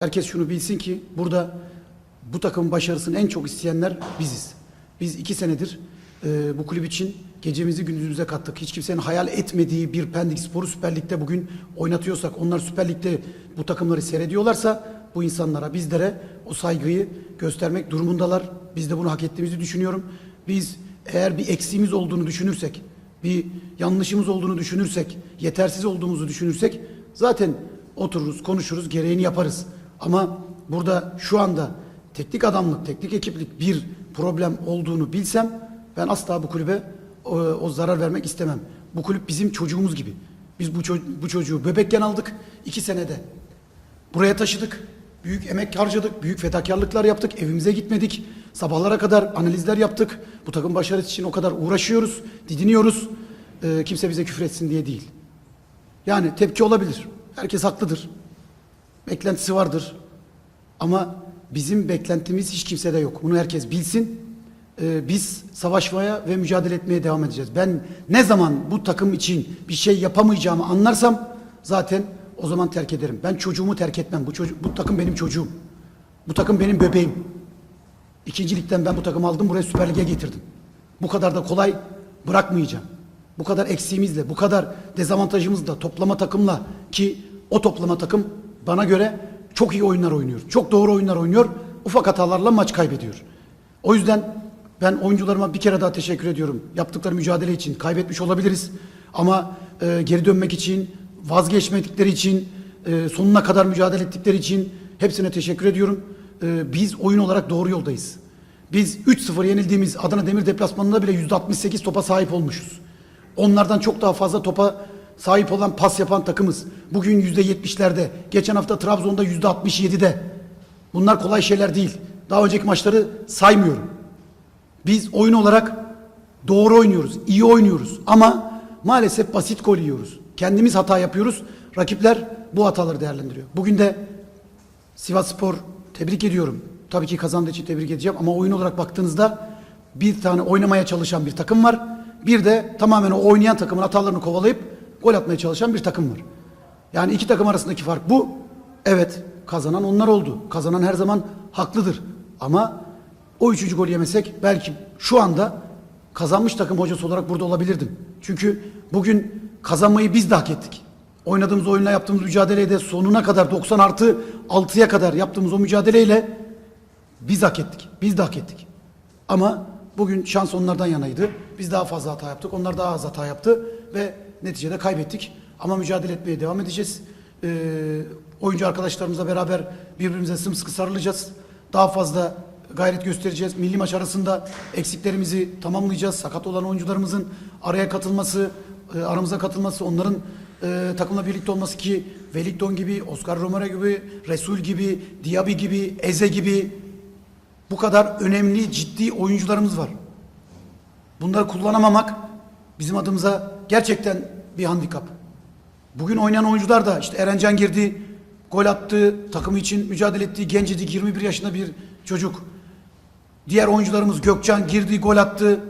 Herkes şunu bilsin ki burada bu takımın başarısını en çok isteyenler biziz. Biz iki senedir e, bu kulüp için gecemizi gündüzümüze kattık. Hiç kimsenin hayal etmediği bir Pendik Sporu Süper Lig'de bugün oynatıyorsak, onlar Süper Lig'de bu takımları seyrediyorlarsa bu insanlara, bizlere o saygıyı göstermek durumundalar. Biz de bunu hak ettiğimizi düşünüyorum. Biz eğer bir eksiğimiz olduğunu düşünürsek, bir yanlışımız olduğunu düşünürsek, yetersiz olduğumuzu düşünürsek zaten otururuz, konuşuruz, gereğini yaparız. Ama burada şu anda teknik adamlık, teknik ekiplik bir problem olduğunu bilsem ben asla bu kulübe o, o zarar vermek istemem. Bu kulüp bizim çocuğumuz gibi. Biz bu, ço- bu çocuğu bebekken aldık. iki senede buraya taşıdık. Büyük emek harcadık, büyük fedakarlıklar yaptık, evimize gitmedik. Sabahlara kadar analizler yaptık. Bu takım başarısı için o kadar uğraşıyoruz, didiniyoruz. Ee, kimse bize küfür etsin diye değil. Yani tepki olabilir. Herkes haklıdır. Beklentisi vardır. Ama bizim beklentimiz hiç kimsede yok. Bunu herkes bilsin. Ee, biz savaşmaya ve mücadele etmeye devam edeceğiz. Ben ne zaman bu takım için bir şey yapamayacağımı anlarsam zaten o zaman terk ederim. Ben çocuğumu terk etmem. Bu, çocuk, bu takım benim çocuğum. Bu takım benim bebeğim. İkinci ligden ben bu takımı aldım buraya Süper Lig'e getirdim. Bu kadar da kolay bırakmayacağım. Bu kadar eksiğimizle, bu kadar dezavantajımızla, toplama takımla ki o toplama takım bana göre çok iyi oyunlar oynuyor. Çok doğru oyunlar oynuyor. Ufak hatalarla maç kaybediyor. O yüzden ben oyuncularıma bir kere daha teşekkür ediyorum. Yaptıkları mücadele için kaybetmiş olabiliriz. Ama e, geri dönmek için, vazgeçmedikleri için, e, sonuna kadar mücadele ettikleri için hepsine teşekkür ediyorum. E, biz oyun olarak doğru yoldayız. Biz 3-0 yenildiğimiz Adana Demir deplasmanında bile %68 topa sahip olmuşuz. Onlardan çok daha fazla topa sahip olan pas yapan takımız. Bugün %70'lerde, geçen hafta Trabzon'da %67'de. Bunlar kolay şeyler değil. Daha önceki maçları saymıyorum. Biz oyun olarak doğru oynuyoruz, iyi oynuyoruz ama maalesef basit gol yiyoruz. Kendimiz hata yapıyoruz. Rakipler bu hataları değerlendiriyor. Bugün de Sivas Spor tebrik ediyorum. Tabii ki kazandığı için tebrik edeceğim ama oyun olarak baktığınızda bir tane oynamaya çalışan bir takım var. Bir de tamamen o oynayan takımın hatalarını kovalayıp gol atmaya çalışan bir takım var. Yani iki takım arasındaki fark bu. Evet kazanan onlar oldu. Kazanan her zaman haklıdır. Ama o üçüncü gol yemesek belki şu anda kazanmış takım hocası olarak burada olabilirdim. Çünkü bugün kazanmayı biz de hak ettik. Oynadığımız oyunla yaptığımız mücadeleyle de sonuna kadar 90 artı 6'ya kadar yaptığımız o mücadeleyle biz hak ettik. Biz de hak ettik. Ama bugün şans onlardan yanaydı. Biz daha fazla hata yaptık. Onlar daha az hata yaptı ve neticede kaybettik. Ama mücadele etmeye devam edeceğiz. Ee, oyuncu arkadaşlarımızla beraber birbirimize sımsıkı sarılacağız. Daha fazla gayret göstereceğiz. Milli maç arasında eksiklerimizi tamamlayacağız. Sakat olan oyuncularımızın araya katılması, e, aramıza katılması, onların e, takımla birlikte olması ki Wellington gibi, Oscar Romero gibi, Resul gibi, Diaby gibi, Eze gibi bu kadar önemli, ciddi oyuncularımız var. Bunları kullanamamak bizim adımıza gerçekten bir handikap. Bugün oynayan oyuncular da işte Erencan girdi, gol attı, takımı için mücadele ettiği gencecik 21 yaşında bir çocuk. Diğer oyuncularımız Gökcan girdi, gol attı.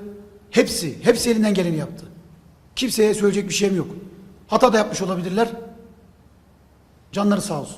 Hepsi, hepsi elinden geleni yaptı. Kimseye söyleyecek bir şeyim yok. Hata da yapmış olabilirler. Canları sağ olsun.